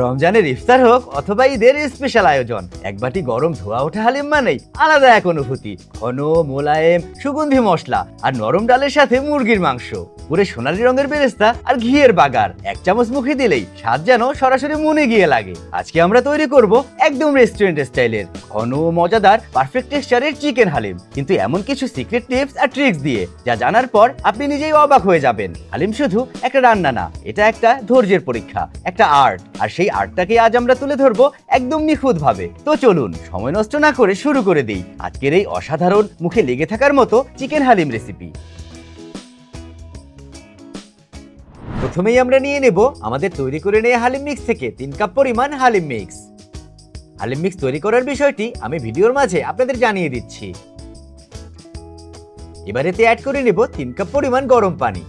রমজানের ইফতার হোক অথবা ঈদের স্পেশাল আয়োজন। এক বাটি গরম ধোয়া ওঠা হালিম মানেই আলাদা এক অনুভূতি। ঘন, মোলায়েম, সুগন্ধি মশলা আর নরম ডালের সাথে মুরগির মাংস। পুরে সোনালী রঙের বেরেস্তা আর ঘিয়ের বাগার। এক চামচ মুখে দিলেই স্বাদ যেন সরাসরি মনে গিয়ে লাগে। আজকে আমরা তৈরি করব একদম রেস্টুরেন্ট স্টাইলের ঘন মজাদার পারফেক্ট টেক্সচারের চিকেন হালিম। কিন্তু এমন কিছু সিক্রেট টিপস আর ট্রিক্স দিয়ে, যা জানার পর আপনি নিজেই অবাক হয়ে যাবেন। হালিম শুধু একটা রান্না না, এটা একটা ধৈর্যের পরীক্ষা, একটা আর্ট আর সেই আর্টটাকে আজ আমরা তুলে ধরবো একদম নিখুঁত ভাবে তো চলুন, সময় নষ্ট না করে শুরু করে দিই। আজকের এই অসাধারণ, মুখে লেগে থাকার মতো চিকেন হালিম রেসিপি প্রথমেই আমরা নিয়ে নেব আমাদের তৈরি করে নেওয়া হালিম মিক্স থেকে তিন কাপ পরিমাণ হালিম মিক্স হালিম মিক্স তৈরি করার বিষয়টি আমি ভিডিওর মাঝে আপনাদের জানিয়ে দিচ্ছি। এবার এতে অ্যাড করে নেব তিন কাপ পরিমাণ গরম পানি।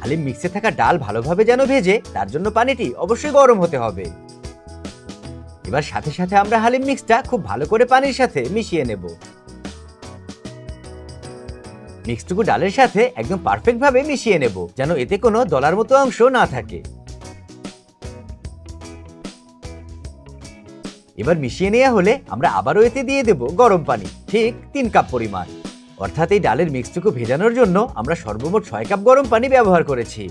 হালিম মিক্সে থাকা ডাল ভালোভাবে যেন ভেজে, তার জন্য পানিটি অবশ্যই গরম হতে হবে। এবার সাথে সাথে আমরা হালিম মিক্সটা খুব ভালো করে পানির সাথে মিশিয়ে নেব। মিক্সটুকু ডালের সাথে একদম পারফেক্ট ভাবে মিশিয়ে নেব, যেন এতে কোনো দলার মতো অংশ না থাকে। এবার মিশিয়ে নেওয়া হলে আমরা আবারও এতে দিয়ে দেব গরম পানি, ঠিক তিন কাপ পরিমাণ। অর্থাৎ এই ডালের মিক্সটুকু ভেজানোর জন্য আমরা সর্বমোট ছয় কাপ গরম পানি ব্যবহার করেছি।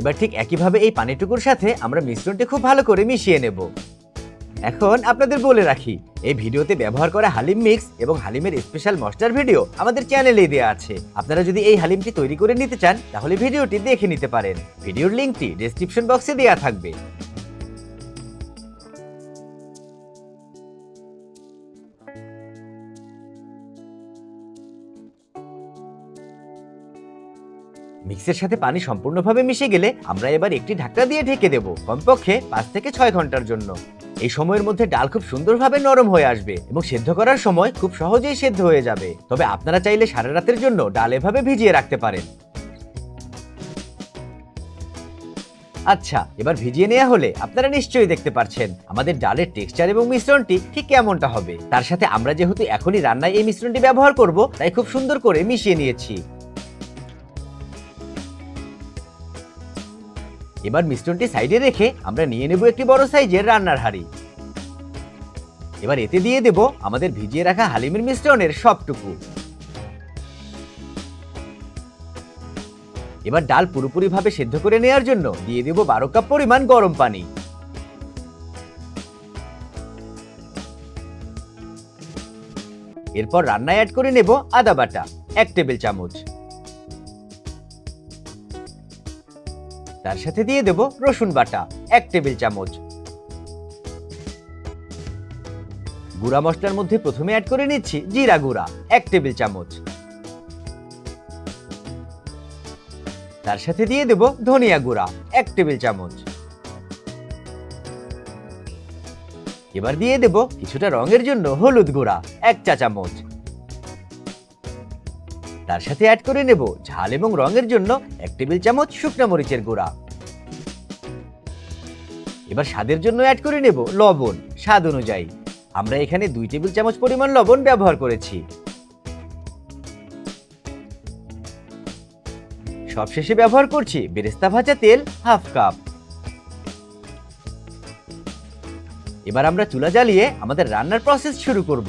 এবার ঠিক একইভাবে এই পানিটুকুর সাথে আমরা মিশ্রণটি খুব ভালো করে মিশিয়ে নেব। এখন আপনাদের বলে রাখি, এই ভিডিওতে ব্যবহার করা হালিম মিক্স এবং হালিমের স্পেশাল মশলার ভিডিও আমাদের চ্যানেলে দেওয়া আছে। আপনারা যদি এই হালিমটি তৈরি করে নিতে চান, তাহলে ভিডিওটি দেখে নিতে পারেন। ভিডিওর লিঙ্কটি ডেসক্রিপশন বক্সে দেওয়া থাকবে। মিক্সের সাথে পানি সম্পূর্ণভাবে মিশে গেলে আমরা এবার একটি ঢাকনা দিয়ে ঢেকে দেব, কমপক্ষে পাঁচ থেকে ছয় ঘণ্টার জন্য। এই সময়ের মধ্যে ডাল খুব সুন্দরভাবে নরম হয়ে আসবে এবং সেদ্ধ করার সময় খুব সহজেই সেদ্ধ হয়ে যাবে। তবে আপনারা চাইলে সারা রাতের জন্য ডাল এভাবে ভিজিয়ে রাখতে পারেন। আচ্ছা এবার ভিজিয়ে নেওয়া হলে আপনারা নিশ্চয়ই দেখতে পাচ্ছেন আমাদের ডালের টেক্সচার এবং মিশ্রণটি ঠিক কেমনটা হবে। তার সাথে আমরা যেহেতু এখনই রান্নায় এই মিশ্রণটি ব্যবহার করব, তাই খুব সুন্দর করে মিশিয়ে নিয়েছি। এবার মিশ্রণটি সাইডে রেখে আমরা নিয়ে নেব একটি বড় সাইজের রান্নার হাঁড়ি। এবার এতে দিয়ে দেব আমাদের ভিজিয়ে রাখা হালিমের মিশ্রণের সবটুকু। এবার ডাল পুরোপুরিভাবে সেদ্ধ করে নেওয়ার জন্য দিয়ে দেব বারো কাপ পরিমাণ গরম পানি। এরপর রান্নায় অ্যাড করে নেব আদা বাটা, এক টেবিল চামচ। তার সাথে দিয়ে দেব রসুন বাটা, এক টেবিল চামচ। গুঁড়া মশলার মধ্যে প্রথমে অ্যাড করে নিচ্ছি জিরা গুঁড়া, এক টেবিল চামচ। তার সাথে দিয়ে দেব ধনিয়া গুঁড়া, এক টেবিল চামচ। এবার দিয়ে দেব কিছুটা রঙের জন্য হলুদ গুঁড়া, এক চা চামচ। তার সাথে অ্যাড করে নেব ঝাল এবং রঙের জন্য এক টেবিল চামচ শুকনো মরিচের গুঁড়া। এবার স্বাদের জন্য অ্যাড করে নেব লবণ, স্বাদ অনুযায়ী। আমরা এখানে দুই টেবিল চামচ পরিমাণ লবণ ব্যবহার করেছি। সবশেষে ব্যবহার করছি বেরেস্তা ভাজা তেল হাফ কাপ। এবার আমরা চুলা জ্বালিয়ে আমাদের রান্নার প্রসেস শুরু করব।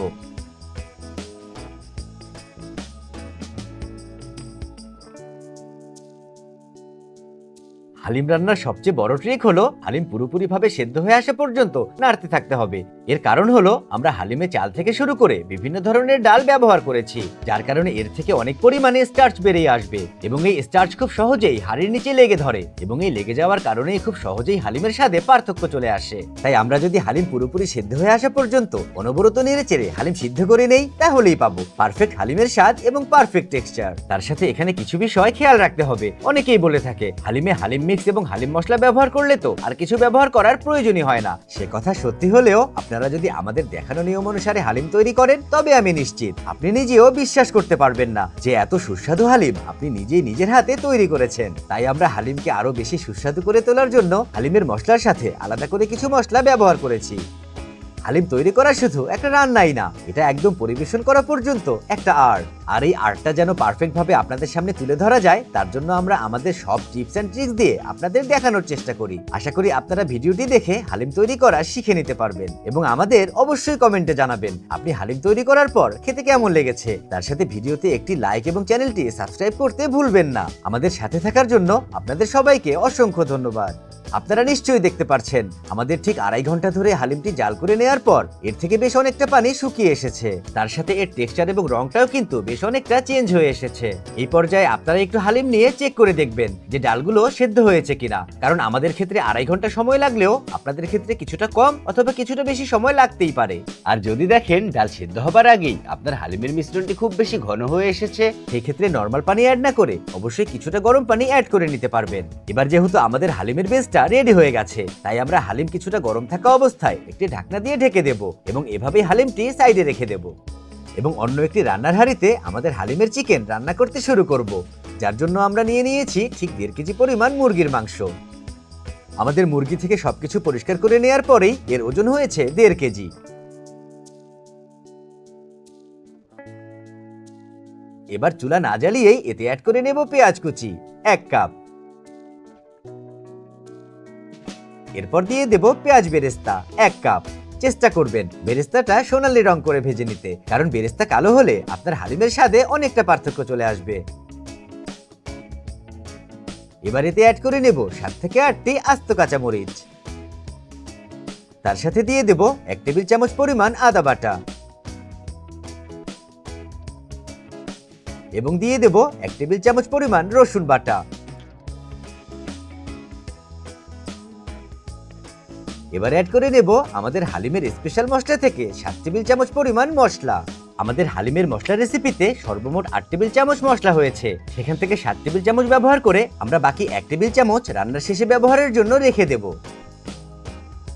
হালিম রান্নার সবচেয়ে বড় ট্রিক হলো হালিম পুরোপুরিভাবে সেদ্ধ হয়ে আসা পর্যন্ত নাড়তে থাকতে হবে। এর কারণ হলো আমরা হালিমে চাল থেকে শুরু করে বিভিন্ন ধরনের ডাল ব্যবহার করেছি, যার কারণে এর থেকে অনেক পরিমাণে স্টার্চ বেরিয়ে আসবে এবং এই স্টার্চ খুব সহজেই হাড়ির নিচে লেগে ধরে এবং এই লেগে যাওয়ার কারণেই খুব সহজেই হালিমের স্বাদে পার্থক্য চলে আসে। তাই আমরা যদি হালিম পুরোপুরি সেদ্ধ হয়ে আসা পর্যন্ত অনবরত নেড়ে চেড়ে হালিম সিদ্ধ করে নেই, তাহলেই পাবো পারফেক্ট হালিমের স্বাদ এবং পারফেক্ট টেক্সচার তার সাথে এখানে কিছু বিষয় খেয়াল রাখতে হবে। অনেকেই বলে থাকে, হালিমে হালিম মিক্স এবং হালিম মশলা ব্যবহার করলে তো আর কিছু ব্যবহার করার প্রয়োজনই হয় না। সে কথা সত্যি হলেও আপনারা যদি আমাদের দেখানো নিয়ম অনুসারে হালিম তৈরি করেন, তবে আমি নিশ্চিত আপনি নিজেও বিশ্বাস করতে পারবেন না যে এত সুস্বাদু হালিম আপনি নিজেই নিজের হাতে তৈরি করেছেন। তাই আমরা হালিমকে আরও বেশি সুস্বাদু করে তোলার জন্য হালিমের মশলার সাথে আলাদা করে কিছু মশলা ব্যবহার করেছি। হালিম তৈরি করা শুধু একটা রান্নাই না, এটা একদম পরিবেশন করা পর্যন্ত একটা আর্ট আর এই আর্টটা যেন পারফেক্ট ভাবে আপনাদের সামনে তুলে ধরা যায়, তার জন্য আমরা আমাদের সব টিপস অ্যান্ড ট্রিক্স দিয়ে আপনাদের দেখানোর চেষ্টা করি। আশা করি আপনারা ভিডিওটি দেখে হালিম তৈরি করা শিখে নিতে পারবেন এবং আমাদের অবশ্যই কমেন্টে জানাবেন, আপনি হালিম তৈরি করার পর খেতে কেমন লেগেছে? তার সাথে ভিডিওতে একটি লাইক এবং চ্যানেলটি সাবস্ক্রাইব করতে ভুলবেন না। আমাদের সাথে থাকার জন্য আপনাদের সবাইকে অসংখ্য ধন্যবাদ। আপনারা নিশ্চয়ই দেখতে পারছেন। আমাদের ঠিক আড়াই ঘণ্টা ধরে হালিমটি জাল করে নেওয়ার পর এর থেকে বেশ অনেকটা পানি শুকিয়ে এসেছে। তার সাথে এর টেক্সচার এবং রংটাও কিন্তু বেশ অনেকটা চেঞ্জ হয়ে এসেছে। এই পর্যায়ে আপনারা একটু হালিম নিয়ে চেক করে দেখবেন যে ডালগুলো সেদ্ধ হয়েছে কিনা। কারণ আমাদের ক্ষেত্রে আড়াই ঘণ্টা সময় লাগলেও আপনাদের ক্ষেত্রে কিছুটা কম অথবা কিছুটা বেশি সময় লাগতেই পারে। আর যদি দেখেন ডাল সেদ্ধ হবার আগেই আপনার হালিমের মিশ্রণটি খুব বেশি ঘন হয়ে এসেছে সেই ক্ষেত্রে নর্মাল পানি অ্যাড না করে অবশ্যই কিছুটা গরম পানি অ্যাড করে নিতে পারবেন। এবার যেহেতু আমাদের হালিমের বেসটা রেডি হয়ে গেছে। তাই আমরা হালিম কিছুটা গরম থাকা অবস্থায় একটি ঢাকনা দিয়ে ঢেকে দেব এবং এভাবেই হালিমটি সাইডে রেখে দেব। এবং অন্য একটি রান্নার হাঁড়িতে আমাদের হালিমের চিকেন রান্না করতে শুরু করব, যার জন্য আমরা নিয়ে নিয়েছি ঠিক দেড় কেজি পরিমাণ মুরগির মাংস। আমাদের মুরগি থেকে সবকিছু পরিষ্কার করে নেওয়ার পরেই এর ওজন হয়েছে দেড় কেজি। এবার চুলা না জ্বালিয়েই এতে অ্যাড করে নেব পেঁয়াজ কুচি, এক কাপ। এরপর দিয়ে দেব পেঁয়াজ বেরেস্তা, এক কাপ। চেষ্টা করবেন বেরেস্তাটা সোনালি রং করে ভেজে নিতে, কারণ বেরেস্তা কালো হলে আপনার হালিমের স্বাদে অনেকটা পার্থক্য চলে আসবে। এবার এতে অ্যাড করে নেব সাত থেকে আটটি আস্ত কাঁচামরিচ। তার সাথে দিয়ে দেব এক টেবিল চামচ পরিমাণ আদা বাটা। এবং দিয়ে দেব এক টেবিল চামচ পরিমাণ রসুন বাটা। এবার অ্যাড করে নেব আমাদের হালিমের স্পেশাল মশলা থেকে সাত টেবিল চামচ পরিমাণ মশলা। আমাদের হালিমের মশলা রেসিপিতে সর্বমোট আট টেবিল চামচ মশলা হয়েছে। সেখান থেকে সাত টেবিল চামচ ব্যবহার করে আমরা বাকি এক টেবিল চামচ রান্নার শেষে ব্যবহারের জন্য রেখে দেব।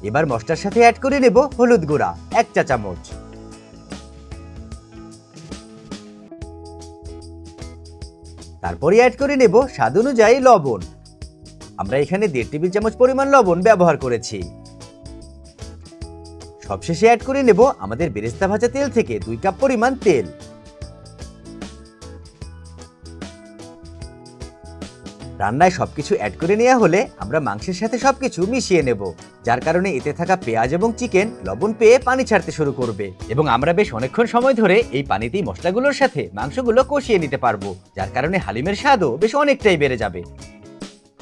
এবার মশলার সাথে অ্যাড করে নেব হলুদ গুঁড়া, এক চা চামচ। তারপরে অ্যাড করে নেব স্বাদ অনুযায়ী লবণ। আমরা এখানে দেড় টেবিল চামচ পরিমাণ লবণ ব্যবহার করেছি। সবশেষে অ্যাড করে নেব আমাদের বেরেস্তা ভাজা তেল থেকে দুই কাপ পরিমাণ তেল। রান্নায় সবকিছু অ্যাড করে নেওয়া হলে আমরা মাংসের সাথে সবকিছু মিশিয়ে নেব, যার কারণে এতে থাকা পেঁয়াজ এবং চিকেন লবণ পেয়ে পানি ছাড়তে শুরু করবে এবং আমরা বেশ অনেকক্ষণ সময় ধরে এই পানিতেই মশলাগুলোর সাথে মাংসগুলো কষিয়ে নিতে পারব, যার কারণে হালিমের স্বাদও বেশ অনেকটাই বেড়ে যাবে।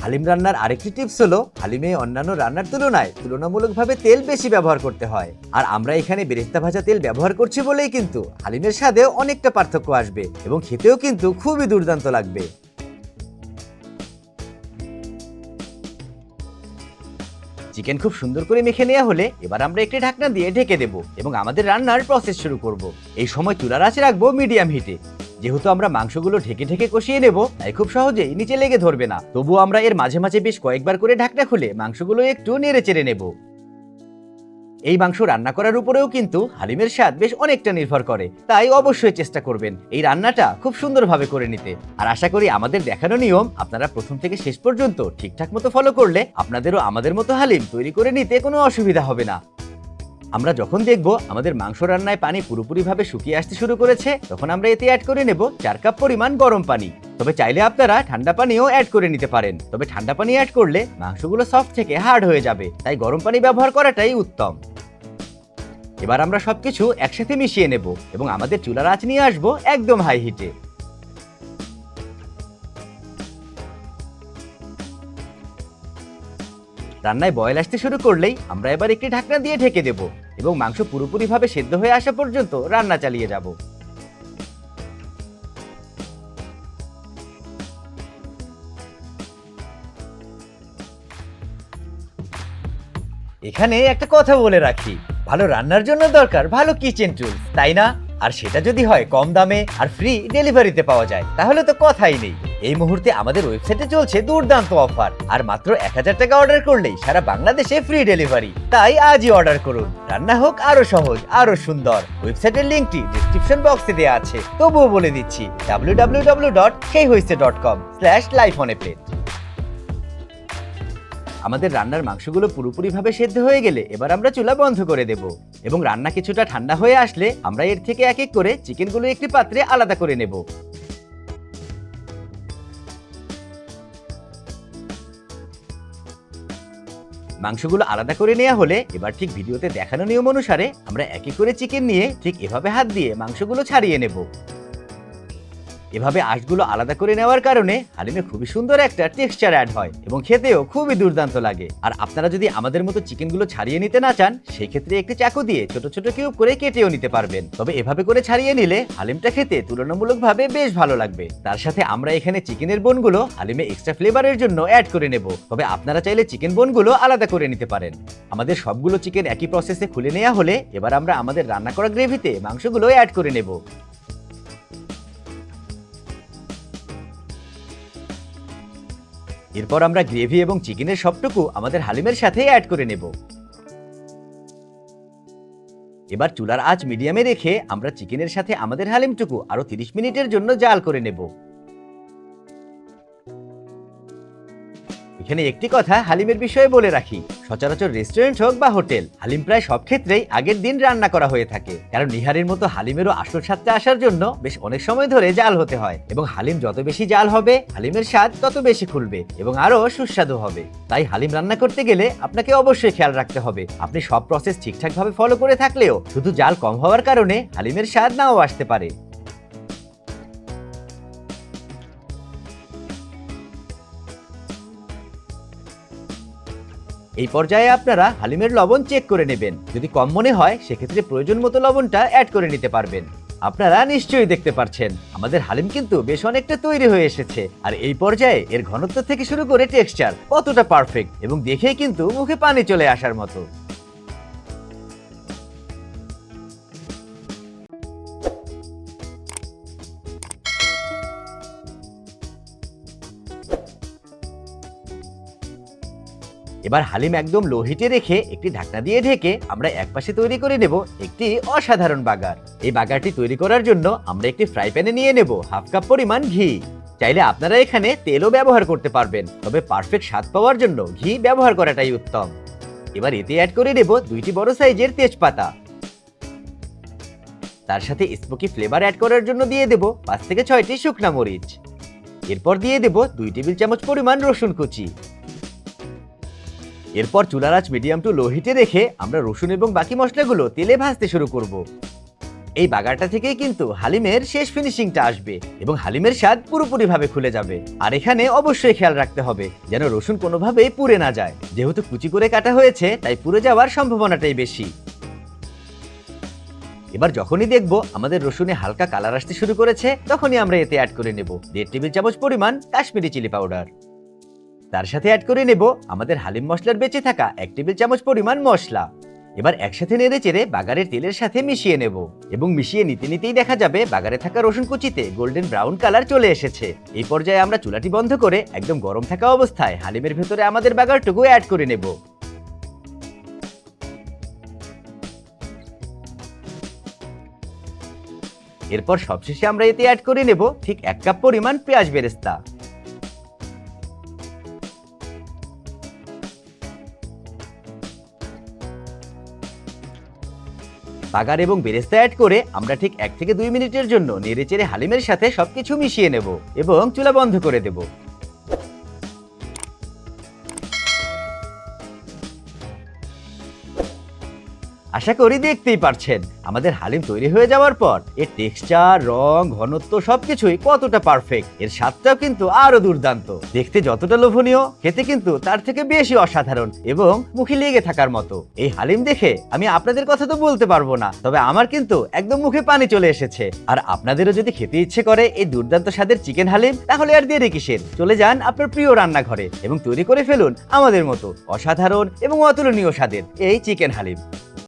হালিম রান্নার আরেকটি টিপস হলো, হালিমে অন্যান্য রান্নার তুলনায় তুলনামূলকভাবে তেল বেশি ব্যবহার করতে হয়। আর আমরা এখানে বেরেস্তা ভাজা তেল ব্যবহার করছি বলেই কিন্তু হালিমের স্বাদেও অনেকটা পার্থক্য আসবে এবং খেতেও কিন্তু খুবই দুর্দান্ত লাগবে। চিকেন খুব সুন্দর করে মেখে নেওয়া হলে এবার আমরা একটি ঢাকনা দিয়ে ঢেকে দেব এবং আমাদের রান্নার প্রসেস শুরু করব। এই সময় চুলার আঁচে রাখব মিডিয়াম হিটে যেহেতু আমরা মাংসগুলো ঢেকে ঢেকে কষিয়ে নেব, তাই খুব সহজেই নিচে লেগে ধরবে না। তবুও আমরা এর মাঝে মাঝে বেশ কয়েকবার করে ঢাকনা খুলে মাংসগুলো একটু নেড়ে চেড়ে নেব। এই মাংস রান্না করার উপরেও কিন্তু হালিমের স্বাদ বেশ অনেকটা নির্ভর করে। তাই অবশ্যই চেষ্টা করবেন এই রান্নাটা খুব সুন্দরভাবে করে নিতে। আর আশা করি আমাদের দেখানো নিয়ম আপনারা প্রথম থেকে শেষ পর্যন্ত ঠিকঠাক মতো ফলো করলে আপনাদেরও আমাদের মতো হালিম তৈরি করে নিতে কোনো অসুবিধা হবে না। আমরা যখন দেখব আমাদের মাংস রান্নায় পানি পুরোপুরিভাবে শুকিয়ে আসতে শুরু করেছে, তখন আমরা এতে অ্যাড করে নেব চার কাপ পরিমাণ গরম পানি। তবে চাইলে আপনারা ঠান্ডা পানিও অ্যাড করে নিতে পারেন। তবে ঠান্ডা পানি অ্যাড করলে মাংসগুলো সফট থেকে হার্ড হয়ে যাবে, তাই গরম পানি ব্যবহার করাটাই উত্তম। এবার আমরা সবকিছু একসাথে মিশিয়ে নেব এবং আমাদের চুলার আঁচ নিয়ে আসব একদম হাই হিটে রান্নায় বয়েল আসতে শুরু করলেই আমরা এবার একটি ঢাকনা দিয়ে ঢেকে দেব এবং মাংস পুরোপুরিভাবে সেদ্ধ হয়ে আসা পর্যন্ত রান্না চালিয়ে যাব। এখানে একটা কথা বলে রাখি। ভালো রান্নার জন্য দরকার ভালো কিচেন টুলস তাই না? আর সেটা যদি হয় কম দামে আর ফ্রি ডেলিভারিতে পাওয়া যায়, তাহলে তো কথাই নেই। এই মুহূর্তে আমাদের ওয়েবসাইটে চলছে দুর্দান্ত অফার আর মাত্র এক হাজার টাকা অর্ডার করলেই সারা বাংলাদেশে ফ্রি ডেলিভারি তাই আজই অর্ডার করুন। রান্না হোক আরও সহজ, আরও সুন্দর। ওয়েবসাইটের লিঙ্কটি ডিসক্রিপশন বক্সে দেওয়া আছে। তবুও বলে দিচ্ছি ডাব্লিউ ডাব্লিউ ডাব্লিউ ডট সেই হয়েছে dot com slash life on plate আমাদের রান্নার মাংসগুলো পুরোপুরিভাবে সেদ্ধ হয়ে গেলে এবার আমরা চুলা বন্ধ করে দেব। এবং রান্না কিছুটা ঠান্ডা হয়ে আসলে আমরা এর থেকে এক এক করে চিকেনগুলো একটি পাত্রে আলাদা করে নেব। মাংসগুলো আলাদা করে নেওয়া হলে এবার ঠিক ভিডিওতে দেখানো নিয়ম অনুসারে আমরা এক এক করে চিকেন নিয়ে ঠিক এভাবে হাত দিয়ে মাংসগুলো ছাড়িয়ে নেব। এভাবে আঁশগুলো আলাদা করে নেওয়ার কারণে হালিমে খুবই সুন্দর একটা টেক্সচার অ্যাড হয় এবং খেতেও খুবই দুর্দান্ত লাগে। আর আপনারা যদি আমাদের মতো চিকেনগুলো ছাড়িয়ে নিতে না চান সেই ক্ষেত্রে একটি চাকু দিয়ে ছোট ছোট কিউব করে কেটেও নিতে পারবেন। তবে এভাবে করে ছাড়িয়ে নিলে হালিমটা খেতে তুলনামূলকভাবে বেশ ভালো লাগবে। তার সাথে আমরা এখানে চিকেনের বোনগুলো হালিমে এক্সট্রা ফ্লেভারের জন্য অ্যাড করে নেব। তবে আপনারা চাইলে চিকেন বোনগুলো আলাদা করে নিতে পারেন। আমাদের সবগুলো চিকেন একই প্রসেসে খুলে নেওয়া হলে এবার আমরা আমাদের রান্না করা গ্রেভিতে মাংসগুলো অ্যাড করে নেব। এরপর আমরা গ্রেভি এবং চিকেনের সবটুকু আমাদের হালিমের সাথেই অ্যাড করে নেব। এবার চুলার আঁচ মিডিয়ামে রেখে আমরা চিকেনের সাথে আমাদের হালিমটুকু আরও তিরিশ মিনিটের জন্য জাল করে নেব। এখানে একটি কথা হালিমের বিষয়ে বলে রাখি। সচরাচর রেস্টুরেন্ট হোক বা হোটেল, হালিম প্রায় সব ক্ষেত্রেই আগের দিন রান্না করা হয়ে থাকে। কারণ নিহারের মতো হালিমেরও আসল স্বাদটা আসার জন্য বেশ অনেক সময় ধরে জাল হতে হয় এবং হালিম যত বেশি জাল হবে, হালিমের স্বাদ তত বেশি খুলবে এবং আরও সুস্বাদু হবে। তাই হালিম রান্না করতে গেলে আপনাকে অবশ্যই খেয়াল রাখতে হবে। আপনি সব প্রসেস ঠিকঠাকভাবে ফলো করে থাকলেও শুধু জাল কম হওয়ার কারণে হালিমের স্বাদ নাও আসতে পারে। এই পর্যায়ে আপনারা হালিমের লবণ চেক করে নেবেন। যদি কম মনে হয়, সেক্ষেত্রে প্রয়োজন মতো লবণটা অ্যাড করে নিতে পারবেন। আপনারা নিশ্চয়ই দেখতে পারছেন, আমাদের হালিম কিন্তু বেশ অনেকটা তৈরি হয়ে এসেছে। আর এই পর্যায়ে এর ঘনত্ব থেকে শুরু করে টেক্সচার কতটা পারফেক্ট এবং দেখেই কিন্তু মুখে পানি চলে আসার মতো। এবার হালিম একদম লো হিটে রেখে একটি ঢাকনা দিয়ে ঢেকে আমরা একপাশে তৈরি করে নেব একটি অসাধারণ বাগার। এই বাগারটি তৈরি করার জন্য আমরা একটি ফ্রাই প্যানে নিয়ে নেব হাফ কাপ পরিমাণ ঘি। চাইলে আপনারা এখানে তেলও ব্যবহার করতে পারবেন, তবে পারফেক্ট স্বাদ পাওয়ার জন্য ঘি ব্যবহার করাটাই উত্তম। এবার এতে অ্যাড করে নেব দুইটি বড় সাইজের তেজপাতা। তার সাথে স্মোকি ফ্লেভার অ্যাড করার জন্য দিয়ে দেব পাঁচ থেকে ছয়টি শুকনা মরিচ। এরপর দিয়ে দেব দুই টেবিল চামচ পরিমাণ রসুন কুচি। এরপর চুলার আঁচ মিডিয়াম টু লো হিটে রেখে আমরা রসুন এবং বাকি মশলাগুলো তেলে ভাজতে শুরু করব। এই বাগারটা থেকেই কিন্তু হালিমের শেষ ফিনিশিংটা আসবে এবং হালিমের স্বাদ পুরোপুরিভাবে খুলে যাবে। আর এখানে অবশ্যই খেয়াল রাখতে হবে যেন রসুন কোনোভাবেই পুড়ে না যায়। যেহেতু কুচি করে কাটা হয়েছে, তাই পুড়ে যাওয়ার সম্ভাবনাটাই বেশি। এবার যখনই দেখব আমাদের রসুনে হালকা কালার আসতে শুরু করেছে, তখনই আমরা এতে অ্যাড করে নেব। দেড় টেবিল চামচ পরিমাণ কাশ্মীরি চিলি পাউডার তার সাথে অ্যাড করে নেব আমাদের হালিম মশলার বেঁচে থাকা এক টেবিল চামচ পরিমাণ মশলা। এবার একসাথে নেড়ে চেড়ে বাগারের তেলের সাথে মিশিয়ে নেব এবং মিশিয়ে নিতে নিতেই দেখা যাবে বাগারে থাকা রসুন কুচিতে গোল্ডেন ব্রাউন কালার চলে এসেছে। এই পর্যায়ে আমরা চুলাটি বন্ধ করে একদম গরম থাকা অবস্থায় হালিমের ভেতরে আমাদের বাগারটুকু অ্যাড করে নেব। এরপর সবশেষে আমরা এতে অ্যাড করে নেব ঠিক এক কাপ পরিমাণ পেঁয়াজ বেরেস্তা। বাগার এবং বেরেস্তা অ্যাড করে আমরা ঠিক এক থেকে দুই মিনিটের জন্য নেড়ে চেড়ে হালিমের সাথে সবকিছু মিশিয়ে নেব এবং চুলা বন্ধ করে দেব। আশা করি দেখতেই পারছেন। আমাদের হালিম তৈরি হয়ে যাওয়ার পর এর টেক্সচার রং, ঘনত্ব সবকিছুই কতটা পারফেক্ট এর স্বাদটাও কিন্তু আরও দুর্দান্ত। দেখতে যতটা লোভনীয়, খেতে কিন্তু তার থেকে বেশি অসাধারণ এবং মুখে লেগে থাকার মতো। এই হালিম দেখে আমি আপনাদের কথা তো বলতে পারব না, তবে আমার কিন্তু একদম মুখে পানি চলে এসেছে। আর আপনাদেরও যদি খেতে ইচ্ছে করে এই দুর্দান্ত স্বাদের চিকেন হালিম, তাহলে আর দেরি কিসের? চলে যান আপনার প্রিয় রান্নাঘরে এবং তৈরি করে ফেলুন আমাদের মতো অসাধারণ এবং অতুলনীয় স্বাদের এই চিকেন হালিম।